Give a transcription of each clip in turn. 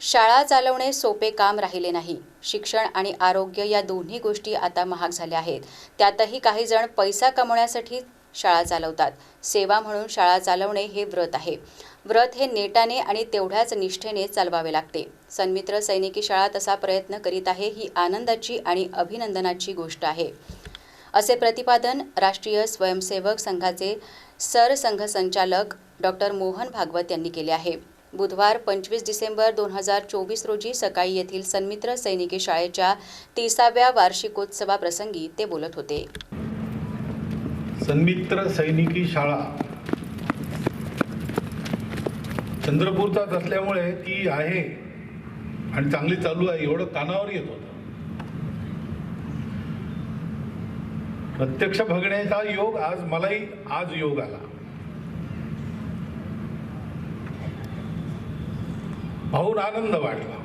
शाळा चालवणे सोपे काम राहिले नाही. शिक्षण आणि आरोग्य या दोन्ही गोष्टी आता महाग झाल्या आहेत. त्यातही काही जण पैसा कमवण्यासाठी शाळा चालवतात. सेवा म्हणून शाळा चालवणे हे व्रत आहे. व्रत हे नेटाने आणि तेवढ्याच निष्ठेने चालवावे लागते. सन्मित्र सैनिकी शाळा तसा प्रयत्न करीत आहे ही आनंदाची आणि अभिनंदनाची गोष्ट आहे. असे प्रतिपादन राष्ट्रीय स्वयंसेवक संघाचे सरसंघसंचालक डॉक्टर मोहन भागवत यांनी केले आहे. बुधवार पंचवीस डिसेंबर दोन हजार चोवीस रोजी सकाळी येथील सन्मित्र सैनिकी शाळेच्या तिसाव्या वार्षिकोत्सवाप्रसंगी ते बोलत होते. सन्मित्र सैनिकी शाळा. चंद्रपूरचाच असल्यामुळे ती आहे आणि चांगली चालू आहे एवढं कानावर येत होतं. प्रत्यक्ष बघण्याचा योग आज मलाही आज योग आला. पाहून आनंद वाटला.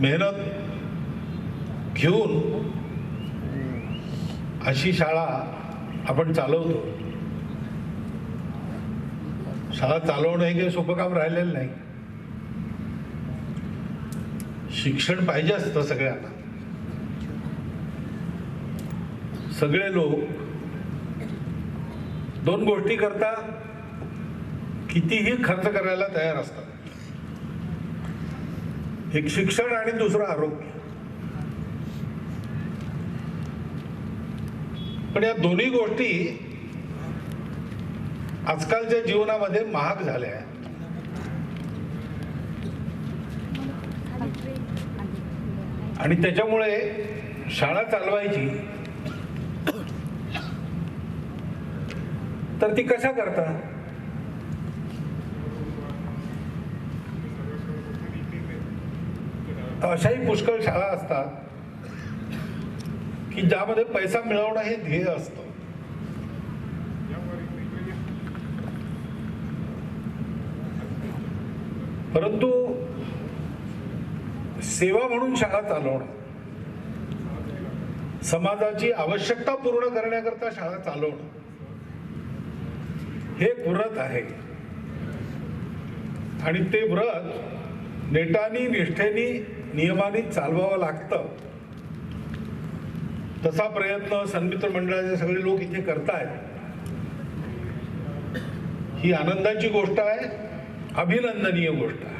मेहनत घेऊन अशी शाळा आपण चालवतो. शाळा चालवणं हे काही सोपं काम राहिलेलं नाही. शिक्षण पाहिजे असतं सगळ्यांना. सगळे लोक दोन गोष्टी करता कितीही खर्च करायला तयार असतात. एक शिक्षण आणि दुसरं आरोग्य. पण या दोन्ही गोष्टी आजकालच्या जीवनामध्ये महाग झाल्या आहेत. आणि त्याच्यामुळे शाळा चालवायची. तर ती कशा करता तर अशाही पुष्कळ शाळा असतात की ज्यामध्ये पैसा मिळवणं हे ध्येय असतं. परंतु सेवा म्हणून शाळा चालवणं समाजाची आवश्यकता पूर्ण करण्याकरता शाळा चालवणं हे एक व्रत आहे. आणि ते व्रत नेटानी निष्ठेनी नियमाने चालवावं लागतं. तसा प्रयत्न सन्मित्र मंडळाचे सगळे लोक इथे करतायत. ही आनंदाची गोष्ट आहे अभिनंदनीय गोष्ट आहे.